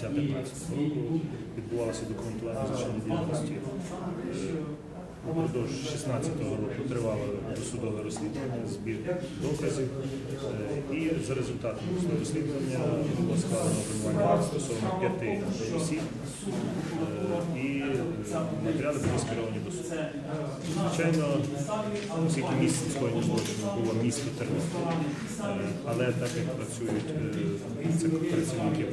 кінця 2015 року відбувалося документування злочинної діяльності. Е, Упродовж 16-го року тривало досудове розслідування, збір доказів. Е, І за результатами цього розслідування було складено обвинувальний стосовно п'яти осіб. Е, І матеріали були скеровані до суду. Звичайно, оскільки місце скоєння злочину було місто Тернопіль, але так як працюють е, це працівники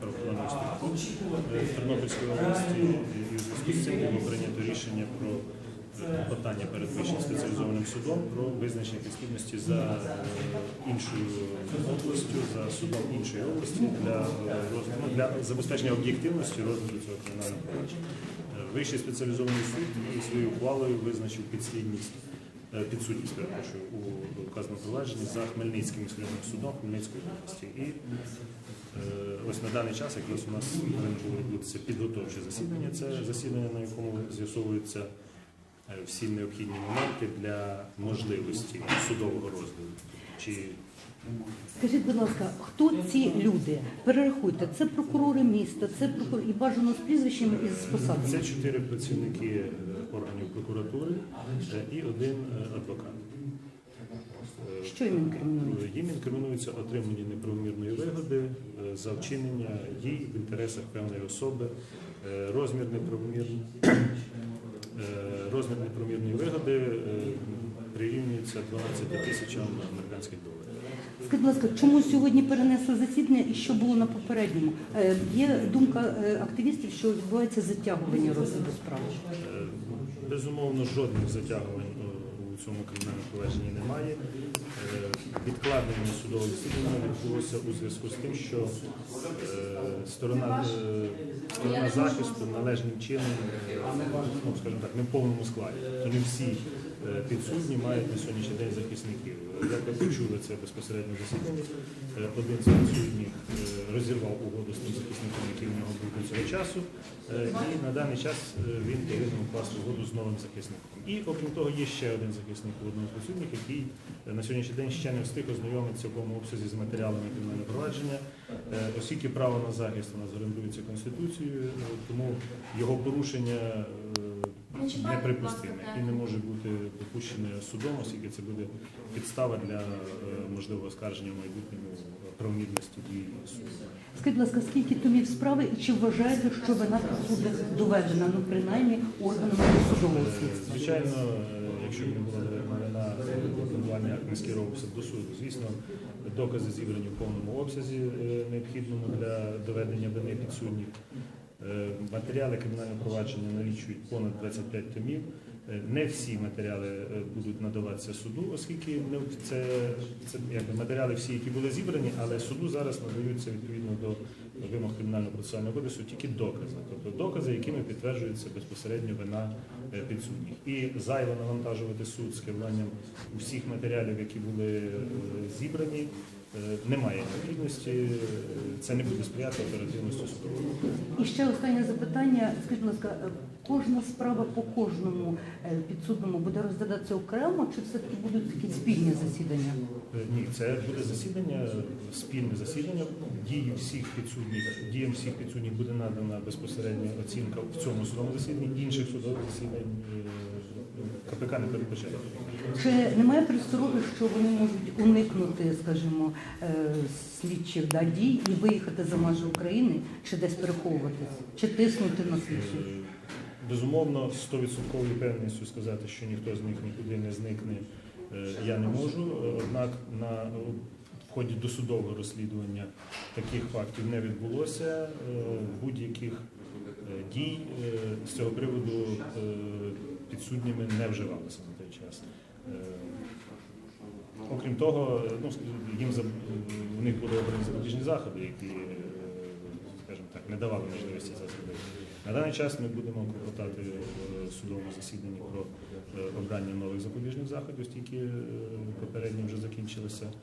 правоохоронної служби е, в Тернопільській області, і у зв'язку з цим було прийнято рішення про е, клопотання перед вищим спеціалізованим судом про визначення підслідності за іншою областю, за судом іншої області для розгляду для забезпечення об'єктивності розгляду цього кримінального провадження. Вищий спеціалізований суд своєю ухвалою визначив підслідність підсудність перепрошую, у вказаному провадженні за Хмельницьким міськрайонним судом Хмельницької області. І е, ось на даний час якраз у нас повинно було відбутися підготовче засідання. Це засідання, на якому з'ясовуються е, всі необхідні моменти для можливості судового розгляду. Чи Скажіть, будь ласка, хто ці люди? Перерахуйте, це прокурори міста, це прокурор і бажано з прізвищами і з посадами. це чотири працівники е, органів прокуратури е, і один е, адвокат. Що їм інкримінують? Їм інкримінується отримання неправомірної вигоди за вчинення дій в інтересах певної особи, розмір неправомірної, розмір неправомірної вигоди е, прирівнюється 12 тисячам американських доларів. Скажіть, будь ласка, чому сьогодні перенесли засідання і що було на попередньому? Е, Є думка е, активістів, що відбувається затягування розгляду справи. Е, Безумовно, жодних затягувань е, у цьому кримінальному провадженні немає. Відкладення судового засідання відбулося у зв'язку з тим, що е, сторона, е, сторона захисту належним чином, ну, скажімо так, не в повному складі. То не всі е, підсудні мають на сьогоднішній день захисників. Як ви почули це безпосередньо е, один з підсудніх розірвав угоду з тим захисником, який в нього був до цього часу. І на даний час він повинен укласти угоду з новим захисником. І окрім того, є ще один захисник у одному з присутніх, який на сьогоднішній день ще не встиг ознайомитися в повному обсязі з матеріалами кримінального провадження, Е, оскільки право на захист у нас гарантується Конституцією, е, тому його порушення е, неприпустиме і не може бути допущене судом, оскільки це буде підстава для можливого оскарження в майбутньому правомірності дії суду. Скажіть, будь ласка, скільки томів справи і чи вважаєте, що вина буде доведена, ну принаймні органами судового слідства? Звичайно, якщо б не була доведена обвинувальний акт не скеровувався до суду, звісно, докази зібрані в повному обсязі е, необхідному для доведення вини підсудніх. Е, Матеріали кримінального провадження налічують понад 25 томів. Е, Не всі матеріали будуть надаватися суду, оскільки це, це якби, матеріали всі, які були зібрані, але суду зараз надаються відповідно до вимог кримінального процесуального кодексу тільки докази, тобто докази, якими підтверджується безпосередньо вина е, підсудніх. І зайво навантажувати суд з керуванням усіх матеріалів, які були е, зібрані. е, Немає необхідності, це не буде сприяти оперативності судового. Ще останнє запитання. Скажіть, будь ласка, кожна справа по кожному е, підсудному буде розглядатися окремо, чи все-таки будуть такі спільні засідання? Е, Ні, це буде засідання, спільне засідання. Дії всіх підсудних, діям всіх підсудних буде надана безпосередня оцінка в цьому судовому засіданні. Інших судових засідань е, КПК не передбачає. Чи немає перестороги, що вони можуть уникнути, скажімо, слідчих да, дій і виїхати за межі України, чи десь переховуватись, чи тиснути на слідчих? Е, Безумовно, 100% певністю сказати, що ніхто з них нікуди не зникне, е, я не можу. Е, Однак на в ході досудового розслідування таких фактів не відбулося. Е, Будь-яких е, дій е, з цього приводу е, підсудніми не вживалося на той час. Е, Окрім того, е, ну, їм у них були обрані запобіжні заходи, які, е, не давали можливості це зробити. На даний час ми будемо клопотати в судовому засіданні про е, обрання нових запобіжних заходів, оскільки е, попередні вже закінчилися.